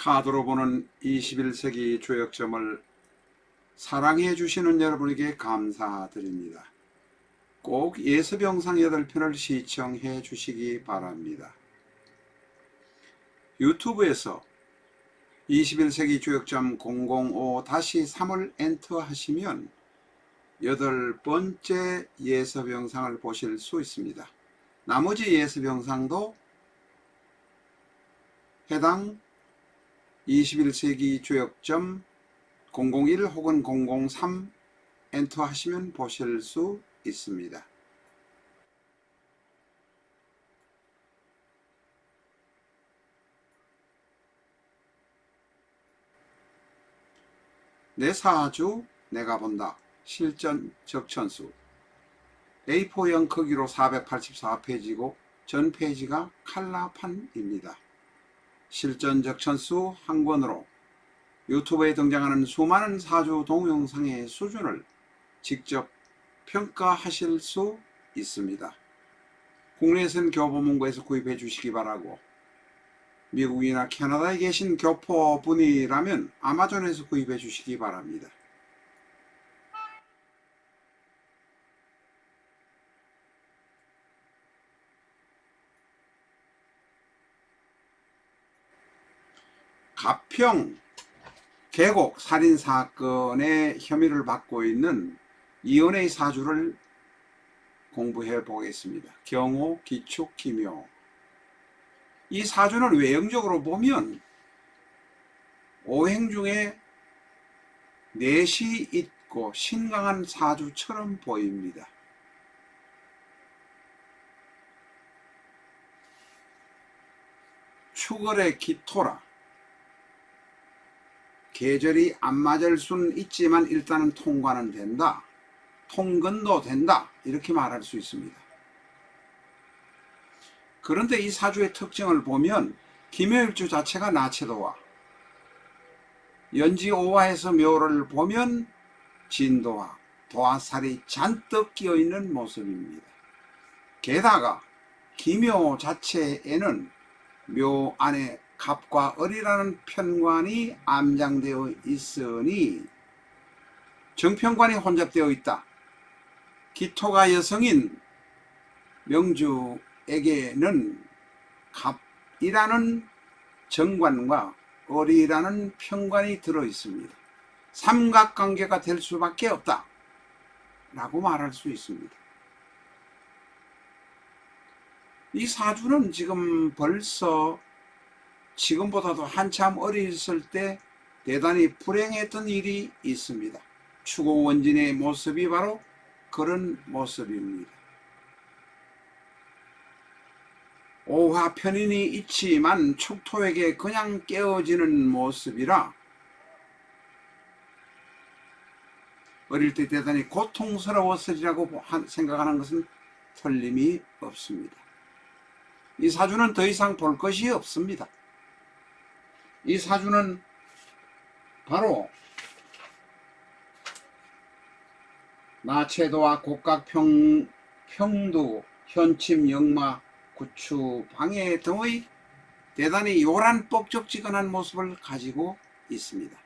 카드로 보는 21세기 조역점을 사랑해 주시는 여러분에게 감사드립니다. 꼭 예습 영상 8편을 시청해 주시기 바랍니다. 유튜브에서 21세기 조역점 005-3을 엔터 하시면 여덟 번째 예습 영상을 보실 수 있습니다. 나머지 예습 영상도 해당 21세기 조역점 001 혹은 003 엔터 하시면 보실 수 있습니다. 내 사주 내가 본다 실전 적천수 A4형 크기로 484페이지고 전 페이지가 칼라판입니다. 실전 적 천수 한 권으로 유튜브에 등장하는 수많은 사주 동영상의 수준을 직접 평가하실 수 있습니다. 국내에서는 교보문고에서 구입해 주시기 바라고 미국이나 캐나다에 계신 교포분이라면 아마존에서 구입해 주시기 바랍니다. 가평 계곡 살인 사건의 혐의를 받고 있는 이연의 사주를 공부해 보겠습니다. 경호, 기축, 기묘. 이 사주는 외형적으로 보면 오행 중에 넷이 있고 신강한 사주처럼 보입니다. 추걸의 기토라. 계절이 안 맞을 수는 있지만 일단은 통과는 된다. 통근도 된다. 이렇게 말할 수 있습니다. 그런데 이 사주의 특징을 보면 김효일주 자체가 나체도와 연지오화에서 묘를 보면 진도와 도화살이 잔뜩 끼어 있는 모습입니다. 게다가 기묘 자체에는 묘 안에 갑과 을이라는 편관이 암장되어 있으니 정편관이 혼잡되어 있다. 기토가 여성인 명주에게는 갑이라는 정관과 을이라는 편관이 들어 있습니다. 삼각관계가 될 수밖에 없다. 라고 말할 수 있습니다. 이 사주는 지금 벌써 지금보다도 한참 어렸을 때 대단히 불행했던 일이 있습니다. 추고 원진의 모습이 바로 그런 모습입니다. 오화 편인이 있지만 축토에게 그냥 깨어지는 모습이라 어릴 때 대단히 고통스러웠으리라고 생각하는 것은 틀림이 없습니다. 이 사주는 더 이상 볼 것이 없습니다. 이 사주는 바로 나체도와 곡각평, 평도, 현침, 역마, 구추, 방해 등의 대단히 요란 뻑적지근한 모습을 가지고 있습니다.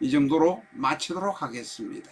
이 정도로 마치도록 하겠습니다.